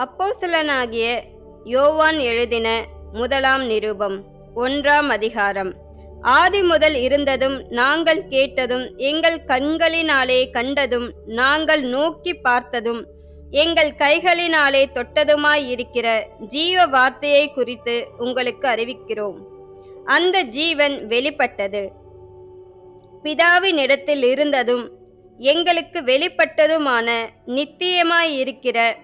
அப்போஸ்தலனாகிய யோவான் எழுதின முதலாம் நிருபம் ஒன்றாம் அதிகாரம். ஆதி முதல் இருந்ததும் நாங்கள் கேட்டதும் எங்கள் கண்களினாலே கண்டதும் நாங்கள் நோக்கி பார்த்ததும் எங்கள் கைகளினாலே தொட்டதுமாய் இருக்கிற ஜீவ வார்த்தையை குறித்து உங்களுக்கு அறிவிக்கிறோம். அந்த ஜீவன் வெளிப்பட்டது. பிதாவினிடத்தில் இருந்ததும் எங்களுக்கு வெளிப்பட்டதுமான நித்தியமாய் இருக்கிற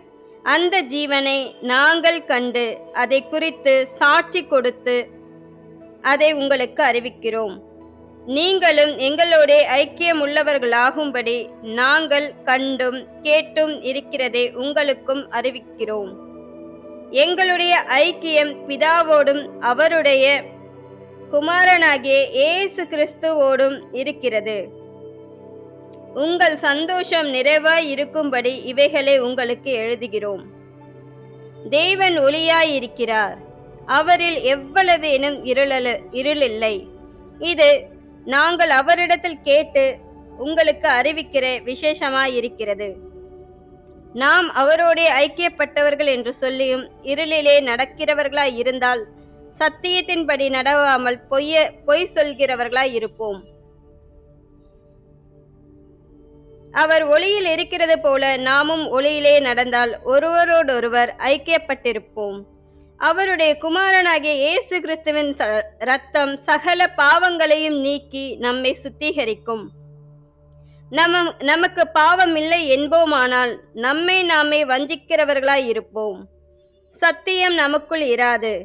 அந்த ஜீவனை நாங்கள் கண்டு அதை குறித்து சாட்சி கொடுத்து அதை உங்களுக்கு அறிவிக்கிறோம். நீங்களும் எங்களோட ஐக்கியம் உள்ளவர்களாகும்படி நாங்கள் கண்டும் கேட்டும் இருக்கிறதை உங்களுக்கும் அறிவிக்கிறோம். எங்களுடைய ஐக்கியம் பிதாவோடும் அவருடைய குமாரனாகிய இயேசு கிறிஸ்துவோடும் இருக்கிறது. உங்கள் சந்தோஷம் நிறைவாய் இருக்கும்படி இவைகளை உங்களுக்கு எழுதுகிறோம். தேவன் ஒளியாயிருக்கிறார். அவரில் எவ்வளவேனும் இருளல இருளில்லை. இது நாங்கள் அவரிடத்தில் கேட்டு உங்களுக்கு அறிவிக்கிற விசேஷமாயிருக்கிறது. நாம் அவரோடே ஐக்கியப்பட்டவர்கள் என்று சொல்லியும் இருளிலே நடக்கிறவர்களாய் இருந்தால் சத்தியத்தின்படி நடவாமல் பொய்ய பொய் சொல்கிறவர்களாய் இருப்போம். அவர் ஒளியில் இருக்கிறது போல நாமும் ஒளியிலே நடந்தால் ஒருவரோடொருவர் ஐக்கியப்பட்டிருப்போம். அவருடைய குமாரனாகிய இயேசு கிறிஸ்துவின் ச- ரத்தம் சகல பாவங்களையும் நீக்கி நம்மை சுத்திகரிக்கும். நம்ம நமக்கு பாவம் இல்லை என்போமானால் நம்மை நாமே வஞ்சிக்கிறவர்களாய் இருப்போம். சத்தியம் நமக்குள் இராது.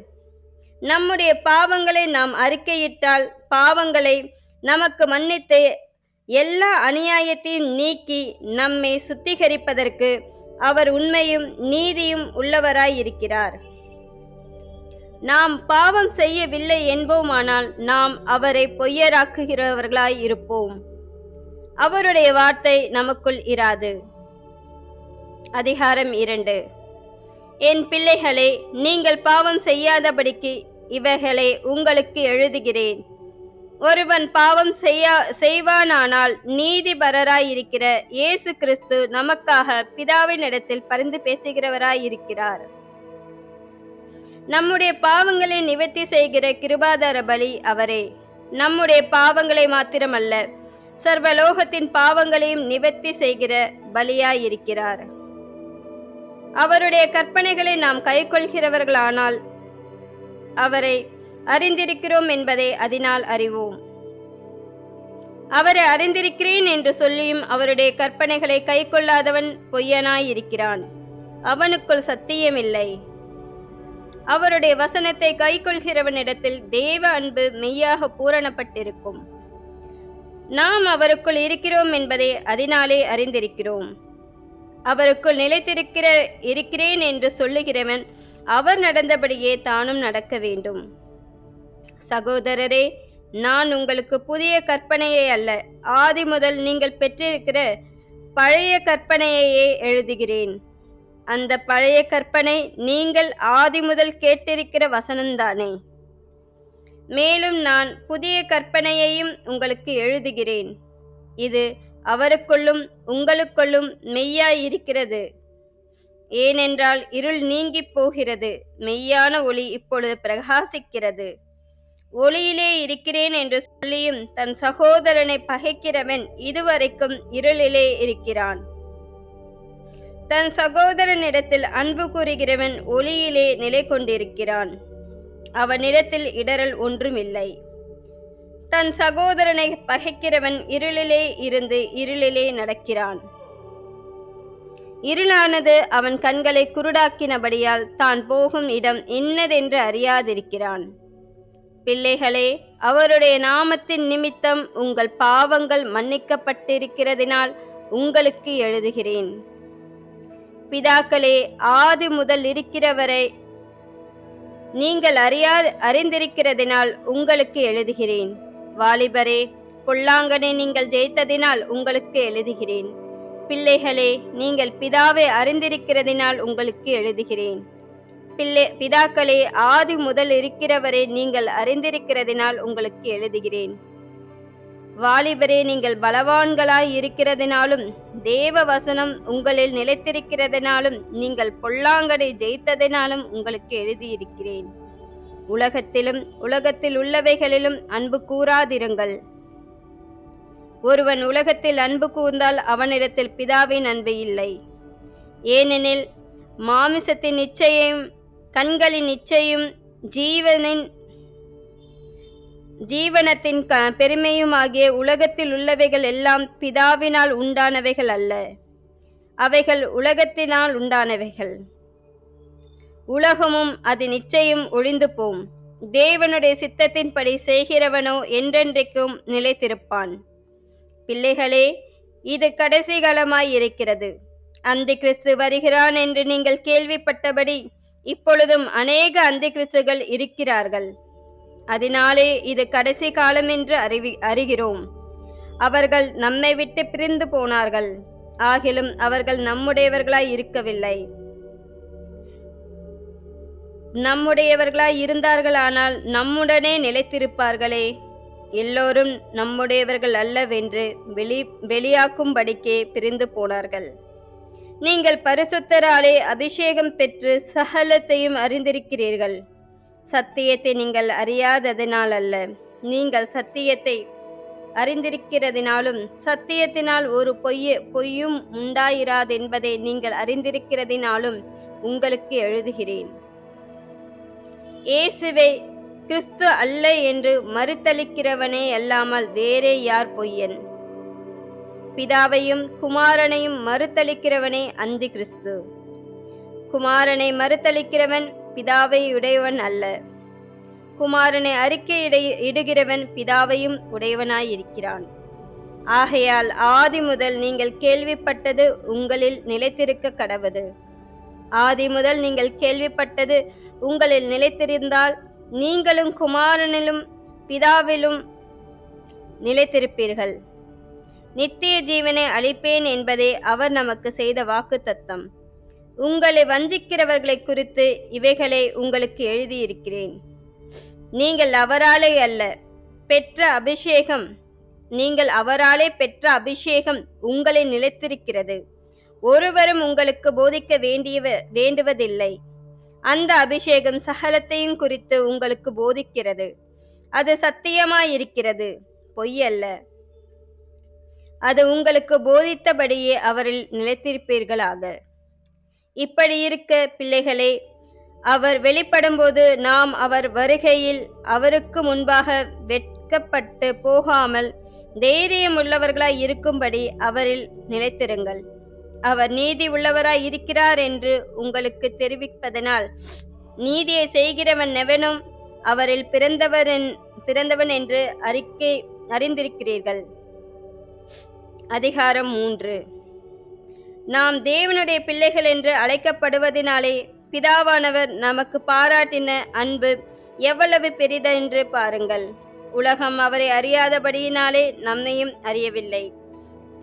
நம்முடைய பாவங்களை நாம் அறிக்கையிட்டால் பாவங்களை நமக்கு மன்னித்து எல்லா அநியாயத்தையும் நீக்கி நம்மை சுத்திகரிப்பதற்கு அவர் உண்மையும் நீதியும் உள்ளவராய் இருக்கிறார் நாம் பாவம் செய்யவில்லை என்போமானால் நாம் அவரை பொய்யராக்குகிறவர்களாய் இருப்போம். அவருடைய வார்த்தை நமக்குள் இராது. அதிகாரம் இரண்டு. என் பிள்ளைகளே நீங்கள் பாவம் செய்யாதபடிக்கு இவைகளை உங்களுக்கு எழுதுகிறேன். ஒருவன் பாவம் செய்யா செய்வானானால் நீதிபரராய் இருக்கிற இயேசு கிறிஸ்து நமக்காக பிதாவின் இடத்தில் பரிந்து பேசுகிறவராயிருக்கிறார். நம்முடைய பாவங்களை நிவர்த்தி செய்கிற கிருபாதார பலி அவரே. நம்முடைய பாவங்களை மாத்திரமல்ல சர்வலோகத்தின் பாவங்களையும் நிவர்த்தி செய்கிற பலியாயிருக்கிறார். அவருடைய கற்பனைகளை நாம் கைக்கொள்கிறவர்களானால் அவரை அறிந்திருக்கிறோம் என்பதை அதனால் அறிவோம். அவரை அறிந்திருக்கிறேன் என்று சொல்லியும் அவருடைய கற்பனைகளை கைக்கொள்ளாதவன் பொய்யனாயிருக்கிறான் அவனுக்குள் சத்தியமில்லை அவருடைய வசனத்தை கைக்கொள்கிறவனிடத்தில் தேவ அன்பு மெய்யாக பூரணப்பட்டிருக்கும். நாம் அவருக்குள் இருக்கிறோம் என்பதை அதனாலே அறிந்திருக்கிறோம். அவருக்குள் நிலைத்திருக்கிற இருக்கிறேன் என்று சொல்லுகிறவன் அவர் நடந்தபடியே தானும் நடக்க வேண்டும். சகோதரரே நான் உங்களுக்கு புதிய கற்பனையை அல்ல ஆதி முதல் நீங்கள் பெற்றிருக்கிற பழைய கற்பனையையே எழுதுகிறேன். அந்த பழைய கற்பனை நீங்கள் ஆதி முதல் கேட்டிருக்கிற வசனம்தானே. மேலும் நான் புதிய கற்பனையையும் உங்களுக்கு எழுதுகிறேன். இது அவருக்குள்ளும் உங்களுக்குள்ளும் மெய்யாய் இருக்கிறது. ஏனென்றால் இருள் நீங்கிப் போகிறது மெய்யான ஒளி இப்பொழுது பிரகாசிக்கிறது. ஒளியிலே இருக்கிறேன் என்று சொல்லியும் தன் சகோதரனை பகைக்கிறவன் இதுவரைக்கும் இருளிலே இருக்கிறான். தன் சகோதரனிடத்தில் அன்பு கூறுகிறவன் ஒளியிலே நிலை கொண்டிருக்கிறான். அவனிடத்தில் இடரல் ஒன்றுமில்லை. தன் சகோதரனை பகைக்கிறவன் இருளிலே இருந்து இருளிலே நடக்கிறான். இருளானது அவன் கண்களை குருடாக்கினபடியால் தான் போகும் இடம் இன்னதென்று அறியாதிருக்கிறான். பிள்ளைகளே அவருடைய நாமத்தின் நிமித்தம் உங்கள் பாவங்கள் மன்னிக்கப்பட்டிருக்கிறதினால் உங்களுக்கு எழுதுகிறேன். பிதாக்களே ஆதி முதல் இருக்கிறவரை நீங்கள் அறியா அறிந்திருக்கிறதினால் உங்களுக்கு எழுதுகிறேன். வாலிபரே பொல்லாங்கனை நீங்கள் ஜெயித்ததினால் உங்களுக்கு எழுதுகிறேன். பிள்ளைகளே நீங்கள் பிதாவை அறிந்திருக்கிறதினால் உங்களுக்கு எழுதுகிறேன். பிள்ளை பிதாக்களே ஆதி முதல் இருக்கிறவரை நீங்கள் அறிந்திருக்கிறதினால் உங்களுக்கு எழுதுகிறேன். வாலிபரே நீங்கள் பலவான்களாய் இருக்கிறதினாலும் தேவ வசனம் உங்களில் நிலைத்திருக்கிறதினாலும் நீங்கள் பொல்லாங்கனை ஜெயித்ததினாலும் உங்களுக்கு எழுதியிருக்கிறேன். உலகத்திலும் உலகத்தில் உள்ளவைகளிலும் அன்பு கூறாதிருங்கள். ஒருவன் உலகத்தில் அன்பு கூர்ந்தால் அவனிடத்தில் பிதாவின் அன்பு இல்லை. ஏனெனில் மாமிசத்தின் நிச்சயம் கண்களின் இச்சையும் ஜீவனின் ஜீவனத்தின் க பெருமையுமாகிய உலகத்தில் உள்ளவைகள் எல்லாம் பிதாவினால் உண்டானவைகள் அல்ல. அவைகள் உலகத்தினால் உண்டானவைகள். உலகமும் அதன் இச்சையும் ஒழிந்து போம். தேவனுடைய சித்தத்தின்படி செய்கிறவனோ என்றென்றைக்கும் நிலைத்திருப்பான். பிள்ளைகளே இது கடைசி காலமாய் இருக்கிறது. அந்த கிறிஸ்து வருகிறான் என்று நீங்கள் கேள்விப்பட்டபடி இப்பொழுதும் அநேக அந்தி கிறிஸ்துகள் இருக்கிறார்கள். அதனாலே இது கடைசி காலம் என்று அறிவி அறிகிறோம். அவர்கள் நம்மை விட்டு பிரிந்து போனார்கள். ஆகிலும் அவர்கள் நம்முடையவர்களாய் இருக்கவில்லை. நம்முடையவர்களாய் இருந்தார்களானால் நம்முடனே நிலைத்திருப்பார்களே. எல்லோரும் நம்முடையவர்கள் அல்லவென்று வெளி வெளியாக்கும்படிக்கே பிரிந்து போனார்கள். நீங்கள் பரிசுத்தராலே அபிஷேகம் பெற்று சகலத்தையும் அறிந்திருக்கிறீர்கள். சத்தியத்தை நீங்கள் அறியாததினால் அல்ல. நீங்கள் சத்தியத்தை அறிந்திருக்கிறதினாலும் சத்தியத்தினால் ஒரு பொய்ய பொய்யும் உண்டாயிராதென்பதை நீங்கள் அறிந்திருக்கிறதினாலும் உங்களுக்கு எழுதுகிறேன். இயேசுவை கிறிஸ்து அல்ல என்று மறுத்தளிக்கிறவனே அல்லாமல் வேறே யார் பொய்யன்? பிதாவையும் குமாரனையும் மறுத்தளிக்கிறவனே அந்தி கிறிஸ்து. குமாரனை மறுத்தளிக்கிறவன் பிதாவை உடையவன் அல்ல. குமாரனை அறிக்கை இடுகிறவன் பிதாவையும் உடையவனாயிருக்கிறான் ஆகையால் ஆதி முதல் நீங்கள் கேள்விப்பட்டது உங்களில் நிலைத்திருக்க கடவது. ஆதி முதல் நீங்கள் கேள்விப்பட்டது உங்களில் நிலைத்திருந்தால் நீங்களும் குமாரனிலும் பிதாவிலும் நிலைத்திருப்பீர்கள். நித்திய ஜீவனை அளிப்பேன் என்பதே அவர் நமக்கு செய்த வாக்கு தத்தம் உங்களை வஞ்சிக்கிறவர்களை குறித்து இவைகளை உங்களுக்கு எழுதியிருக்கிறேன். நீங்கள் அவராலே அல்ல பெற்ற அபிஷேகம் நீங்கள் அவராலே பெற்ற அபிஷேகம் உங்களை நிலைத்திருக்கிறது. ஒருவரும் உங்களுக்கு போதிக்க வேண்டிய வேண்டுவதில்லை. அந்த அபிஷேகம் சகலத்தையும் குறித்து உங்களுக்கு போதிக்கிறது. அது சத்தியமாயிருக்கிறது. பொய்யல்ல அது உங்களுக்கு போதித்தபடியே அவரில் நிலைத்திருப்பீர்களாக. இப்படி இருக்க பிள்ளைகளே அவர் வெளிப்படும்போது நாம் அவர் வருகையில் அவருக்கு முன்பாக வெட்கப்பட்டு போகாமல் தைரியம் உள்ளவர்களாய் இருக்கும்படி அவரில் நிலைத்திருங்கள். அவர் நீதி உள்ளவராய் இருக்கிறார் என்று உங்களுக்கு தெரிவிப்பதனால் நீதியை செய்கிறவன் எவனும் அவரில் பிறந்தவரின் பிறந்தவன் என்று அறிக்கை அறிந்திருக்கிறீர்கள். அதிகாரம் மூன்று. நாம் தேவனுடைய பிள்ளைகள் என்று அழைக்கப்படுவதினாலே பிதாவானவர் நமக்கு பாராட்டின அன்பு எவ்வளவு பெரிதென்று பாருங்கள். உலகம் அவரை அறியாதபடியினாலே நம்மையும் அறியவில்லை.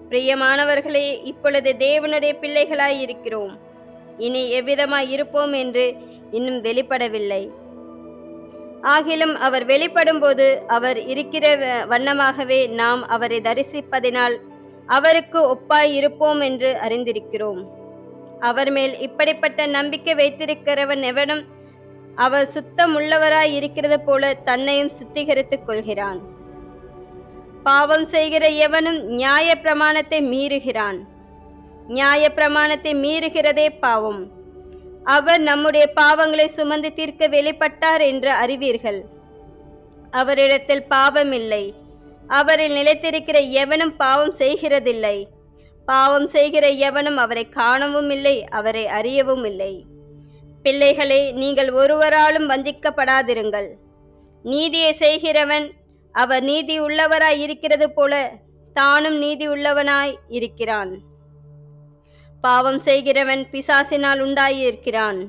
பிரியமானவர்களே இப்பொழுது தேவனுடைய பிள்ளைகளாய் இருக்கிறோம். இனி எவ்விதமாய் இருப்போம் என்று இன்னும் வெளிப்படவில்லை. ஆகிலும் அவர் வெளிப்படும்போது அவர் இருக்கிற வண்ணமாகவே நாம் அவரை தரிசிப்பதினால் அவருக்கு ஒப்பாய் இருப்போம் என்று அறிந்திருக்கிறோம். அவர் மேல் இப்படிப்பட்ட நம்பிக்கை வைத்திருக்கிறவன் எவனும் அவர் சுத்தமுள்ளவராய் இருக்கிறது போல தன்னையும் சுத்திகரித்துக் கொள்கிறான். பாவம் செய்கிற எவனும் நியாய பிரமாணத்தை மீறுகிறான். நியாய பிரமாணத்தை மீறுகிறதே பாவம். அவர் நம்முடைய பாவங்களை சுமந்து தீர்க்க வெளிப்பட்டார் என்று அறிவீர்கள். அவரிடத்தில் பாவம் இல்லை அவரில் நிலைத்திருக்கிற எவனும் பாவம் செய்கிறதில்லை. பாவம் செய்கிற எவனும் அவரை காணவும் இல்லை அவரை அறியவும் இல்லை பிள்ளைகளே நீங்கள் ஒருவராலும் வஞ்சிக்கப்படாதிருங்கள். நீதியை செய்கிறவன் அவர் நீதி உள்ளவராய் இருக்கிறது போல தானும் நீதி உள்ளவனாய் இருக்கிறான். பாவம் செய்கிறவன் பிசாசினால் உண்டாயிருக்கிறான்.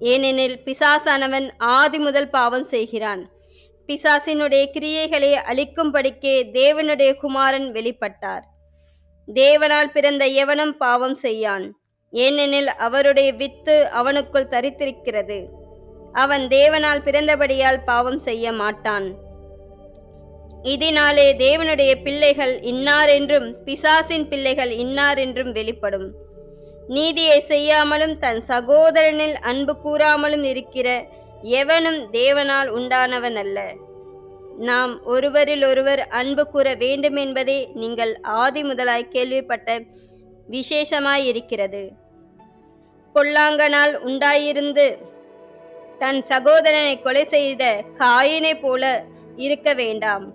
ஏனெனில் பிசாசானவன் ஆதி முதல் பாவம் செய்கிறான். பிசாசினுடைய கிரியைகளை அழிக்கும்படிக்கே தேவனுடைய குமாரன் வெளிப்பட்டார். தேவனால் பிறந்த எவனும் பாவம் செய்யான். ஏனெனில் அவருடைய வித்து அவனுக்குள் தரித்திருக்கிறது. அவன் தேவனால் பிறந்தபடியால் பாவம் செய்ய மாட்டான். இதனாலே தேவனுடைய பிள்ளைகள் இன்னார் என்றும் பிசாசின் பிள்ளைகள் இன்னார் என்றும் வெளிப்படும். நீதியை செய்யாமலும் தன் சகோதரனில் அன்பு கூறாமலும் இருக்கிற எவனும் தேவனால் உண்டானவன் அல்ல நாம் ஒருவரிலொருவர் அன்பு கூற வேண்டும் என்பதே நீங்கள் ஆதி முதலாய் கேள்விப்பட்ட விசேஷமாயிருக்கிறது. பொல்லாங்கனால் உண்டாயிருந்து தன் சகோதரனை கொலை செய்த காயினை போல இருக்க வேண்டாம்.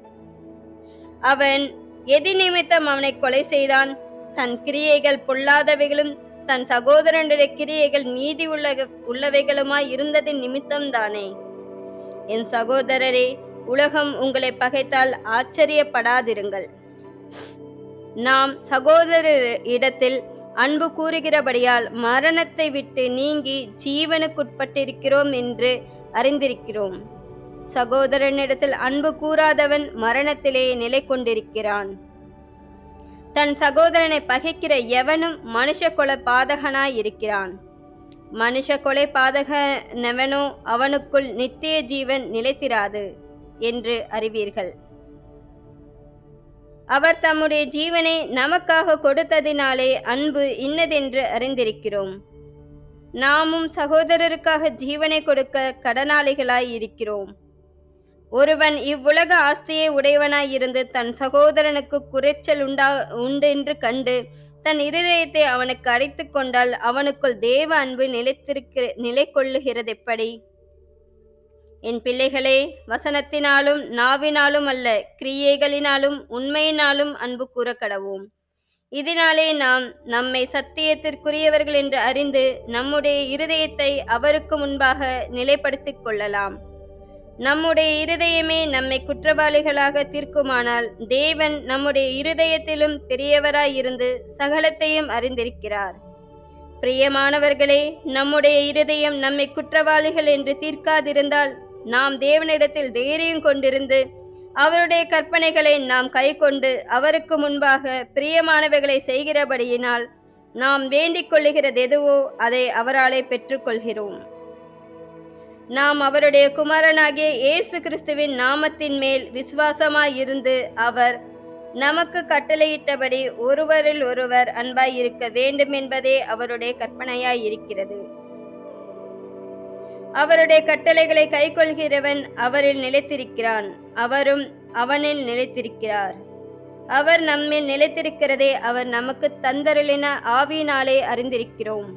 அவன் எதி நிமித்தம் அவனை கொலை செய்தான். தன் கிரியைகள் பொல்லாதவைகளும் தன் சகோதரனுடைய கிரியைகள் நீதி உள்ள உள்ளவைகளுமாய் இருந்ததின் நிமித்தம்தானே? என் சகோதரரே உலகம் உங்களை பகைத்தால் ஆச்சரியப்படாதிருங்கள். நாம் சகோதரர் இடத்தில் அன்பு கூறுகிறபடியால் மரணத்தை விட்டு நீங்கி ஜீவனுக்குட்பட்டிருக்கிறோம் என்று அறிந்திருக்கிறோம். சகோதரனிடத்தில் அன்பு கூறாதவன் மரணத்திலே நிலை கொண்டிருக்கிறான் தன் சகோதரனை பகைக்கிற எவனும் மனுஷ கொலை பாதகனாய் இருக்கிறான். மனுஷ கொலை பாதகனவனோ அவனுக்குள் நித்திய ஜீவன் நிலைத்திராது என்று அறிவீர்கள். அவர் தம்முடைய ஜீவனை நமக்காக கொடுத்ததினாலே அன்பு இன்னதென்று அறிந்திருக்கிறோம். நாமும் சகோதரருக்காக ஜீவனை கொடுக்க கடனாளிகளாய் இருக்கிறோம். ஒருவன் இவ்வுலக ஆஸ்தியை உடையவனாயிருந்து தன் சகோதரனுக்கு குறைச்சல் உண்டா உண்டென்று கண்டு தன் இருதயத்தை அவனுக்கு அடைத்து கொண்டால் அவனுக்குள் தேவ அன்பு நிலைத்திருக்க நிலை கொள்ளுகிறது எப்படி? என் பிள்ளைகளே வசனத்தினாலும் நாவினாலும் அல்ல கிரியைகளினாலும் உண்மையினாலும் அன்பு கூற கடவோம் இதனாலே நாம் நம்மை சத்தியத்திற்குரியவர்கள் என்று அறிந்து நம்முடைய இருதயத்தை அவருக்கு முன்பாக நிலைப்படுத்திக் கொள்ளலாம். நம்முடைய இருதயமே நம்மை குற்றவாளிகளாக தீர்க்குமானால் தேவன் நம்முடைய இருதயத்திலும் பெரியவராயிருந்து சகலத்தையும் அறிந்திருக்கிறார். பிரியமானவர்களே நம்முடைய இருதயம் நம்மை குற்றவாளிகள் என்று தீர்க்காதிருந்தால் நாம் தேவனிடத்தில் தைரியம் கொண்டிருந்து அவருடைய கற்பனைகளை நாம் கைக்கொண்டு அவருக்கு முன்பாக பிரியமானவைகளை செய்கிறபடியினால் நாம் வேண்டிக் கொள்ளுகிறது எதுவோ அதை அவராலே பெற்றுக்கொள்கிறோம் நாம் அவருடைய குமாரனாகிய இயேசு கிறிஸ்துவின் நாமத்தின் மேல் விசுவாசமாய் இருந்து அவர் நமக்கு கட்டளையிட்டபடி ஒருவரில் ஒருவர் அன்பாய் இருக்க வேண்டும் என்பதே அவருடைய கற்பனையாய் இருக்கிறது அவருடைய கட்டளைகளை கைக்கொள்கிறவன் அவரில் நிலைத்திருக்கிறான். அவரும் அவனில் நிலைத்திருக்கிறார். அவர் நம்மில் நிலைத்திருக்கிறதே அவர் நமக்கு தந்தருளின ஆவியினாலே அறிந்திருக்கிறோம்.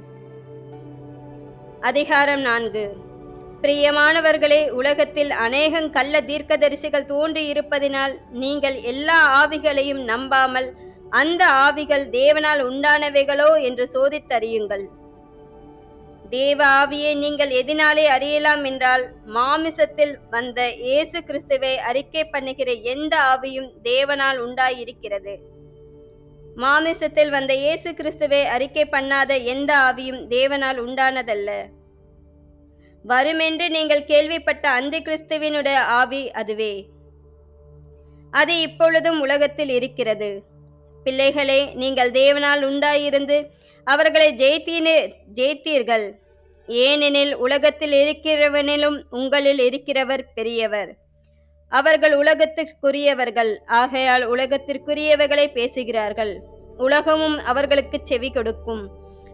அதிகாரம் நான்கு. பிரியமானவர்களே உலகத்தில் அநேகம் கள்ள தீர்க்கதரிசிகள் தோன்றி இருப்பதினால் நீங்கள் எல்லா ஆவிகளையும் நம்பாமல் அந்த ஆவிகள் தேவனால் உண்டானவைகளோ என்று சோதித்தறியுங்கள். தேவ ஆவியை நீங்கள் எதினாலே அறியலாம் என்றால் மாமிசத்தில் வந்த இயேசு கிறிஸ்துவை அறிக்கை பண்ணுகிற எந்த ஆவியும் தேவனால் உண்டாயிருக்கிறது. மாமிசத்தில் வந்த இயேசு கிறிஸ்துவை அறிக்கை பண்ணாத எந்த ஆவியும் தேவனால் உண்டானதல்ல. வருமென்று நீங்கள் கேள்விப்பட்ட அந்த கிறிஸ்துவினுடைய ஆவி அதுவே. அது இப்பொழுதும் உலகத்தில் இருக்கிறது. பிள்ளைகளே நீங்கள் தேவனால் உண்டாயிருந்து அவர்களை ஜெயித்தீனே ஜெயித்தீர்கள். ஏனெனில் உலகத்தில் இருக்கிறவனிலும் உங்களில் இருக்கிறவர் பெரியவர். அவர்கள் உலகத்திற்குரியவர்கள். ஆகையால் உலகத்திற்குரியவர்களை பேசுகிறார்கள். உலகமும் அவர்களுக்கு செவி கொடுக்கும்.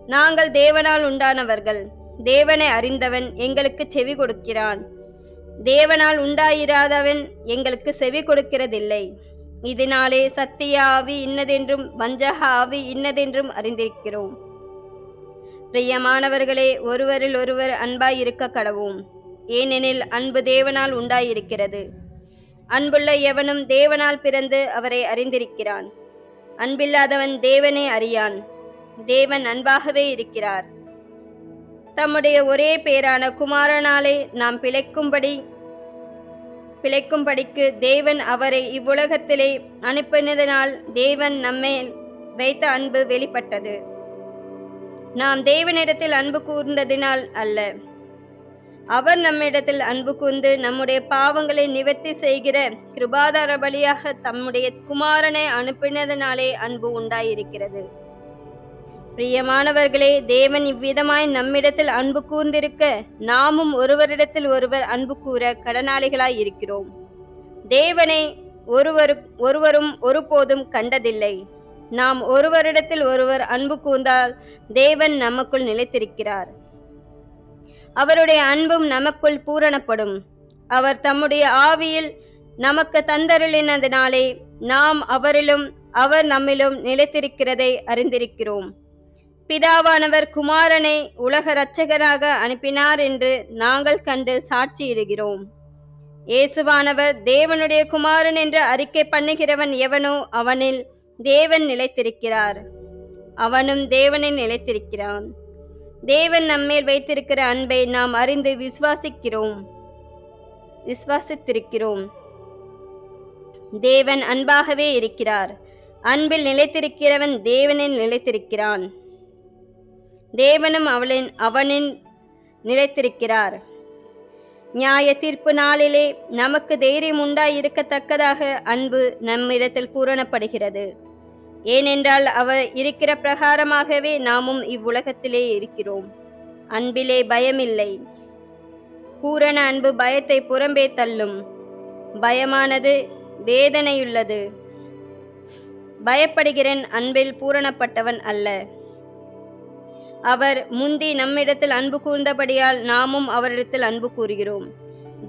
நாங்கள் தேவனால் உண்டானவர்கள். தேவனை அறிந்தவன் எங்களுக்கு செவி கொடுக்கிறான். தேவனால் உண்டாயிராதவன் எங்களுக்கு செவி கொடுக்கிறதில்லை. இதனாலே சத்திய ஆவி இன்னதென்றும் வஞ்சக ஆவி இன்னதென்றும் அறிந்திருக்கிறோம். பிரியமானவர்களே ஒருவரில் ஒருவர் அன்பாய் இருக்க ஏனெனில் அன்பு தேவனால் உண்டாயிருக்கிறது. அன்புள்ள எவனும் தேவனால் பிறந்து அவரை அறிந்திருக்கிறான். அன்பில்லாதவன் தேவனை அறியான். தேவன் அன்பாகவே இருக்கிறார். தம்முடைய ஒரே பேரான குமாரனாலே நாம் பிழைக்கும்படி பிழைக்கும்படிக்கு தேவன் அவரை இவ்வுலகத்திலே அனுப்பினதனால் தேவன் நம்மேல் வைத்த அன்பு வெளிப்பட்டது. நாம் தேவனிடத்தில் அன்பு கூர்ந்ததினால் அல்ல. அவர் நம்மிடத்தில் அன்பு கூர்ந்து நம்முடைய பாவங்களை நிவர்த்தி செய்கிற கிருபாதார பலியாக தம்முடைய குமாரனை அனுப்பினதனாலே அன்பு உண்டாயிருக்கிறது. பிரியமானவர்களே தேவன் இவ்விதமாய் நம்மிடத்தில் அன்பு கூர்ந்திருக்க நாமும் ஒருவரிடத்தில் ஒருவர் அன்பு கூற கடனாளிகளாய் இருக்கிறோம். தேவனை ஒருவர் ஒருவரும் ஒருபோதும் கண்டதில்லை. நாம் ஒருவரிடத்தில் ஒருவர் அன்பு கூர்ந்தால் தேவன் நமக்குள் நிலைத்திருக்கிறார். அவருடைய அன்பும் நமக்குள் பூரணப்படும். அவர் தம்முடைய ஆவியில் நமக்கு தந்தருளினதினாலே நாம் அவரிலும் அவர் நம்மிலும் நிலைத்திருக்கிறதை அறிந்திருக்கிறோம். பிதாவானவர் குமாரனை உலக இரட்சகராக அனுப்பினார் என்று நாங்கள் கண்டு சாட்சியிடுகிறோம். இயேசுவானவர் தேவனுடைய குமாரன் என்று அறிக்கை பண்ணுகிறவன் எவனோ அவனில் தேவன் நிலைத்திருக்கிறார். அவனும் தேவனை நிலைத்திருக்கிறான். தேவன் நம்மேல் வைத்திருக்கிற அன்பை நாம் அறிந்து விசுவாசிக்கிறோம். விசுவாசித்திருக்கிறோம். தேவன் அன்பாகவே இருக்கிறார். அன்பில் நிலைத்திருக்கிறவன் தேவனில் நிலைத்திருக்கிறான். தேவனும் அவளின் அவனின் நிலைத்திருக்கிறார். நியாய தீர்ப்பு நாளிலே நமக்கு தைரியம் உண்டாய் இருக்கத்தக்கதாக அன்பு நம்மிடத்தில் பூரணப்படுகிறது. ஏனென்றால் அவர் இருக்கிற பிரகாரமாகவே நாமும் இவ்வுலகத்திலே இருக்கிறோம். அன்பிலே பயமில்லை. பூரண அன்பு பயத்தை புறம்பே தள்ளும். பயமானது வேதனையுள்ளது. பயப்படுகிறேன் அன்பில் பூரணப்பட்டவன் அல்ல. அவர் முந்தி நம்மிடத்தில் அன்பு கூர்ந்தபடியால் நாமும் அவரிடத்தில் அன்பு கூறுகிறோம்.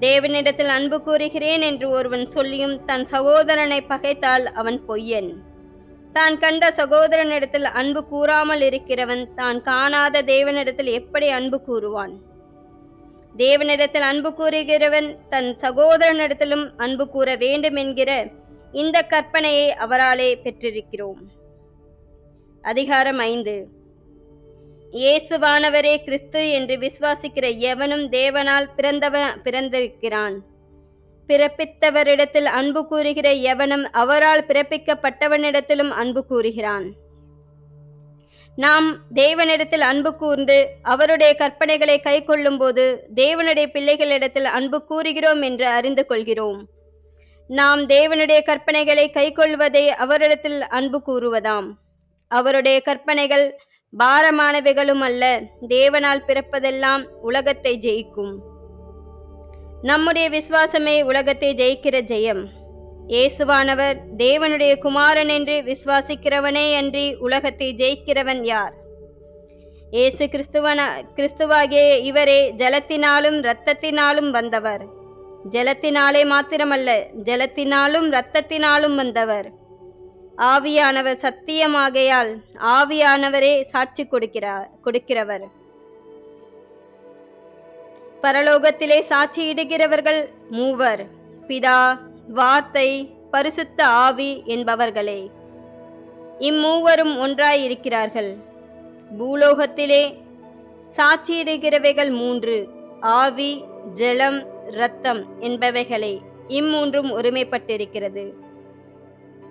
தேவனிடத்தில் அன்பு கூறுகிறேன் என்று ஒருவன் சொல்லியும் தன் சகோதரனை பகைத்தால் அவன் பொய்யன். தான் கண்ட சகோதரனிடத்தில் அன்பு கூறாமல் இருக்கிறவன் தான் காணாத தேவனிடத்தில் எப்படி அன்பு கூறுவான்? தேவனிடத்தில் அன்பு கூறுகிறவன் தன் சகோதரனிடத்திலும் அன்பு கூற வேண்டும் என்கிற இந்த கற்பனையை அவராலே பெற்றிருக்கிறோம். அதிகாரம் ஐந்து. இயேசுவானவரே கிறிஸ்து என்று விசுவாசிக்கிற எவனும் தேவனால் பிறந்தவன் பிறந்திருக்கிறான். பிறப்பித்தவரிடத்தில் அன்பு கூறுகிற எவனும் அவரால் பிறப்பிக்கப்பட்டவனிடத்திலும் அன்பு கூறுகிறான். நாம் தேவனிடத்தில் அன்பு கூர்ந்து அவருடைய கற்பனைகளை கை கொள்ளும்போது தேவனுடைய பிள்ளைகளிடத்தில் அன்பு கூறுகிறோம் என்று அறிந்து கொள்கிறோம். நாம் தேவனுடைய கற்பனைகளை கைக்கொள்வதை அவரிடத்தில் அன்பு கூறுவதாம். அவருடைய கற்பனைகள் பாரமானவைகளும் அல்ல தேவனால் பிறப்பதெல்லாம் உலகத்தை ஜெயிக்கும். நம்முடைய விசுவாசமே உலகத்தை ஜெயிக்கிற ஜெயம். இயேசுவானவர் தேவனுடைய குமாரன் என்று விசுவாசிக்கிறவனே அன்றி உலகத்தை ஜெயிக்கிறவன் யார்? இயேசு கிறிஸ்துவன கிறிஸ்துவாகிய இவரே ஜலத்தினாலும் இரத்தத்தினாலும் வந்தவர். ஜலத்தினாலே மாத்திரமல்ல ஜலத்தினாலும் இரத்தத்தினாலும் வந்தவர். ஆவியானவர் சத்தியமாகையால் ஆவியானவரே சாட்சி கொடுக்கிறார் கொடுக்கிறவர். பரலோகத்திலே சாட்சியிடுகிறவர்கள் மூவர். பிதா வார்த்தை பரிசுத்த ஆவி என்பவர்களே. இம்மூவரும் ஒன்றாயிருக்கிறார்கள். பூலோகத்திலே சாட்சியிடுகிறவைகள் மூன்று. ஆவி ஜலம் இரத்தம் என்பவைகளே. இம்மூன்றும் ஒருமைப்பட்டிருக்கிறது.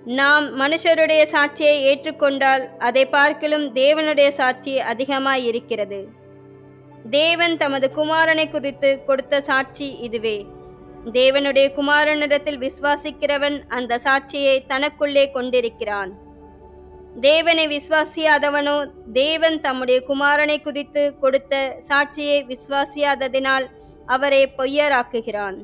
நாம் மனுஷருடைய சாட்சியை ஏற்றுக்கொண்டால் அதை பார்க்கிலும் தேவனுடைய சாட்சி அதிகமாய் இருக்கிறது தேவன் தமது குமாரனை குறித்து கொடுத்த சாட்சி இதுவே. தேவனுடைய குமாரனிடத்தில் விசுவாசிக்கிறவன் அந்த சாட்சியை தனக்குள்ளே கொண்டிருக்கிறான். தேவனை விசுவாசியாதவனோ தேவன் தம்முடைய குமாரனை குறித்து கொடுத்த சாட்சியை விசுவாசியாததினால் அவரை பொய்யராக்குகிறான்.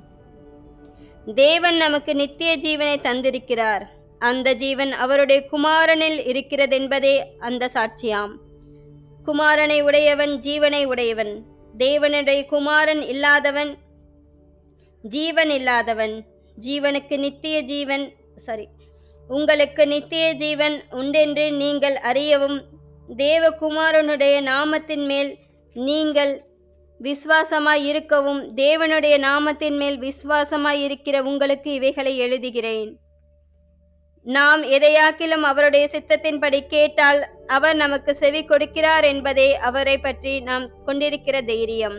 தேவன் நமக்கு நித்திய ஜீவனை தந்திருக்கிறார். அந்த ஜீவன் அவருடைய குமாரனில் இருக்கிறதென்பதே அந்த சாட்சியாம். குமாரனை உடையவன் ஜீவனை உடையவன். தேவனுடைய குமாரன் இல்லாதவன் ஜீவன் இல்லாதவன். ஜீவனுக்கு நித்திய ஜீவன் சாரி உங்களுக்கு நித்திய ஜீவன் உண்டென்று நீங்கள் அறியவும் தேவகுமாரனுடைய நாமத்தின் மேல் நீங்கள் விசுவாசமாய் இருக்கவும் தேவனுடைய நாமத்தின் மேல் விசுவாசமாய் இருக்கிற உங்களுக்கு இவைகளை எழுதுகிறேன். நாம் எதையாக்கிலும் அவருடைய சித்தத்தின்படி கேட்டால் அவர் நமக்கு செவி கொடுக்கிறார் என்பதே அவரை பற்றி நாம் கொண்டிருக்கிற தைரியம்.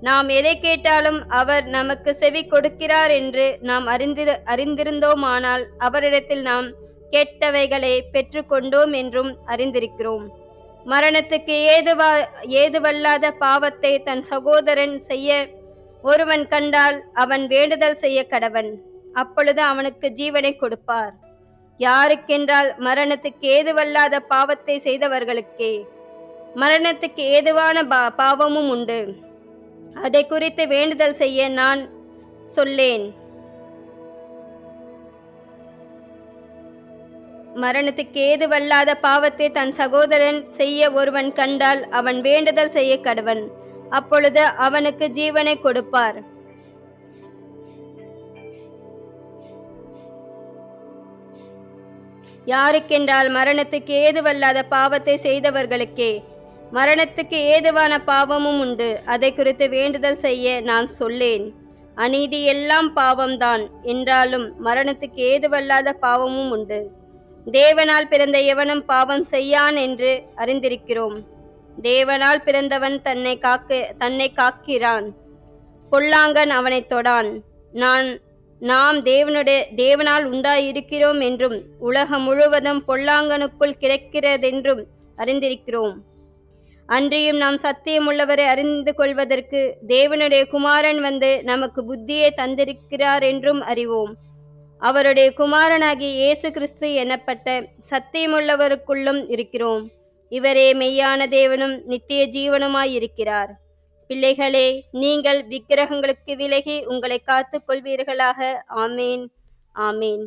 நாம் எதை கேட்டாலும் அவர் நமக்கு செவி கொடுக்கிறார் என்று நாம் அறிந்திரு அறிந்திருந்தோமானால் அவரிடத்தில் நாம் கேட்டவைகளை பெற்றுக்கொண்டோம் என்றும் அறிந்திருக்கிறோம். மரணத்துக்கு ஏதுவா ஏதுவல்லாத பாவத்தை தன் சகோதரன் செய்ய ஒருவன் கண்டால் அவன் வேண்டுதல் செய்ய கடவன். அப்பொழுது அவனுக்கு ஜீவனை கொடுப்பார். யாருக்கென்றால் மரணத்துக்கு ஏதுவல்லாத பாவத்தை செய்தவர்களுக்கே மரணத்துக்கு ஏதுவான பா பாவமும் உண்டு. அதை குறித்து வேண்டுதல் செய்ய நான் சொல்லேன். மரணத்துக்கு ஏதுவல்லாத பாவத்தை தன் சகோதரன் செய்ய ஒருவன் கண்டால் அவன் வேண்டுதல் செய்ய கடவன். அப்பொழுது அவனுக்கு ஜீவனை கொடுப்பார். யாருக்கென்றால் மரணத்துக்கு ஏதுவல்லாத பாவத்தை செய்தவர்களுக்கே மரணத்துக்கு ஏதுவான பாவமும் உண்டு. அதை குறித்து வேண்டுதல் செய்ய நான் சொல்லேன். அநீதி எல்லாம் பாவம்தான். என்றாலும் மரணத்துக்கு ஏதுவல்லாத பாவமும் உண்டு. தேவனால் பிறந்த எவனும் பாவம் செய்யான் என்று அறிந்திருக்கிறோம். தேவனால் பிறந்தவன் தன்னை காக்க தன்னை காக்கிறான். பொல்லாங்கன் அவனை தொடான். நான் நாம் தேவனுடைய தேவனால் உண்டாயிருக்கிறோம் என்றும் உலகம் முழுவதும் பொல்லாங்கனுக்குள் கிடைக்கிறதென்றும் அறிந்திருக்கிறோம். அன்றியும் நாம் சத்தியமுள்ளவரை அறிந்து கொள்வதற்கு தேவனுடைய குமாரன் வந்து நமக்கு புத்தியை தந்திருக்கிறார் என்றும் அறிவோம். அவருடைய குமாரனாகிய இயேசு கிறிஸ்து எனப்பட்ட சத்தியமுள்ளவருக்குள்ளும் இருக்கிறோம். இவரே மெய்யான தேவனும் நித்திய ஜீவனுமாயிருக்கிறார். பிள்ளைகளே நீங்கள் விக்கிரகங்களுக்கு விலகி உங்களை காத்துக் கொள்வீர்களாக. ஆமேன். ஆமேன்.